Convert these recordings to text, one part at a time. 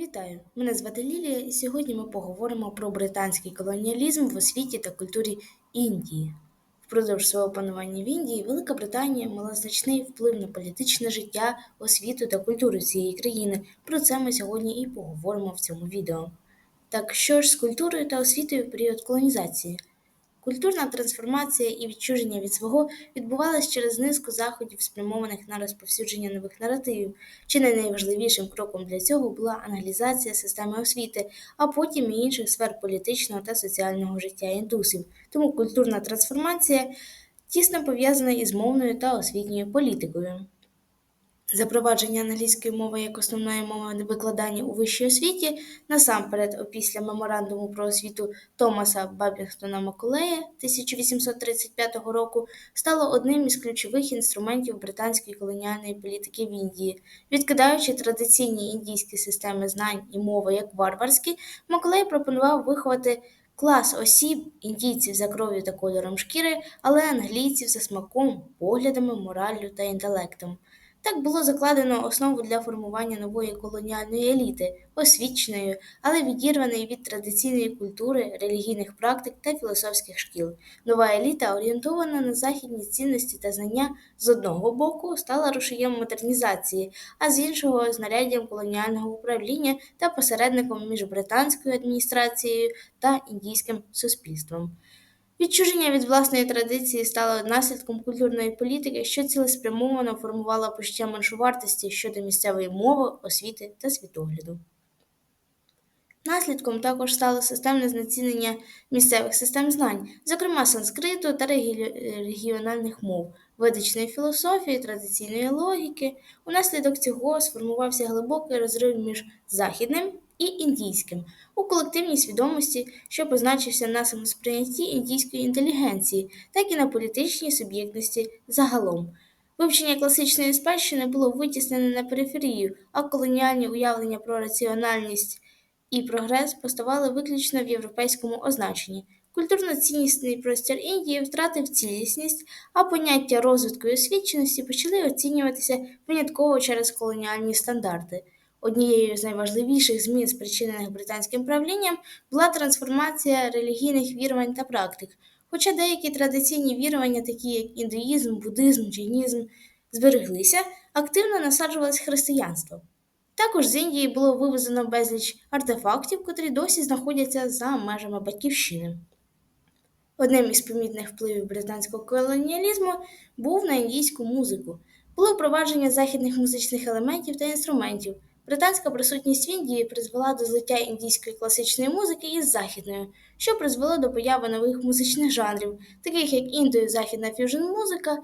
Вітаю! Мене звати Лілія, і сьогодні ми поговоримо про британський колоніалізм в освіті та культурі Індії. Впродовж свого панування в Індії Велика Британія мала значний вплив на політичне життя, освіту та культуру цієї країни. Про це ми сьогодні і поговоримо в цьому відео. Так що ж з культурою та освітою в період колонізації? Культурна трансформація і відчуження від свого відбувалась через низку заходів, спрямованих на розповсюдження нових наративів. Чи не найважливішим кроком для цього була аналізація системи освіти, а потім і інших сфер політичного та соціального життя індусів. Тому культурна трансформація тісно пов'язана із мовною та освітньою політикою. Запровадження англійської мови як основної мови викладання у вищій освіті насамперед опісля меморандуму про освіту Томаса Бабінгтона Макулея 1835 року стало одним із ключових інструментів британської колоніальної політики в Індії, відкидаючи традиційні індійські системи знань і мови як варварські, Макулей пропонував виховати. Клас осіб, індійців за кров'ю та кольором шкіри, але англійців за смаком, поглядами, мораллю та інтелектом. Так було закладено основу для формування нової колоніальної еліти, освіченої, але відірваної від традиційної культури, релігійних практик та філософських шкіл. Нова еліта, орієнтована на західні цінності та знання, з одного боку стала рушієм модернізації, а з іншого знаряддям колоніального управління та посередником між британською адміністрацією та індійським суспільством. Відчуження від власної традиції стало наслідком культурної політики, що цілеспрямовано формувала почуття меншовартості щодо місцевої мови, освіти та світогляду. Наслідком також стало системне знецінення місцевих систем знань, зокрема санскриту та регіональних мов, ведичної філософії, традиційної логіки. Унаслідок цього сформувався глибокий розрив між західним і індійським у колективній свідомості, що позначився на самосприйнятті індійської інтелігенції, так і на політичній суб'єктності загалом. Вивчення класичної спадщини було витіснене на периферію, а колоніальні уявлення про раціональність і прогрес поставали виключно в європейському означенні. Культурно-ціннісний простір Індії втратив цілісність, а поняття розвитку і освіченості почали оцінюватися винятково через колоніальні стандарти. Однією з найважливіших змін, спричинених британським правлінням, була трансформація релігійних вірувань та практик. Хоча деякі традиційні вірування, такі як індуїзм, буддизм, джайнізм, збереглися, активно насаджувалось християнство. Також з Індії було вивезено безліч артефактів, котрі досі знаходяться за межами батьківщини. Одним із помітних впливів британського колоніалізму був на індійську музику. Було впровадження західних музичних елементів та інструментів. Британська присутність в Індії призвела до злиття індійської класичної музики із західною, що призвело до появи нових музичних жанрів, таких як індо західна фюжн музика.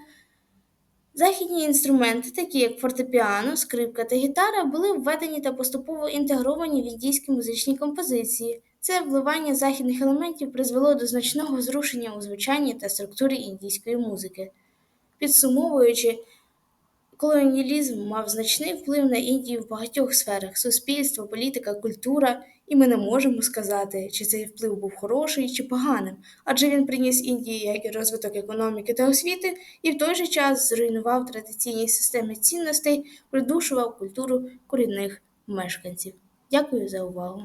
Західні інструменти, такі як фортепіано, скрипка та гітара, були введені та поступово інтегровані в індійські музичні композиції. Це вливання західних елементів призвело до значного зрушення у звучанні та структурі індійської музики. Підсумовуючи, Колоніалізм мав значний вплив на Індію в багатьох сферах суспільство, політика, культура, і ми не можемо сказати, чи цей вплив був хороший чи поганим, адже він приніс Індії як і розвиток економіки та освіти, і в той же час зруйнував традиційні системи цінностей, придушував культуру корінних мешканців. Дякую за увагу!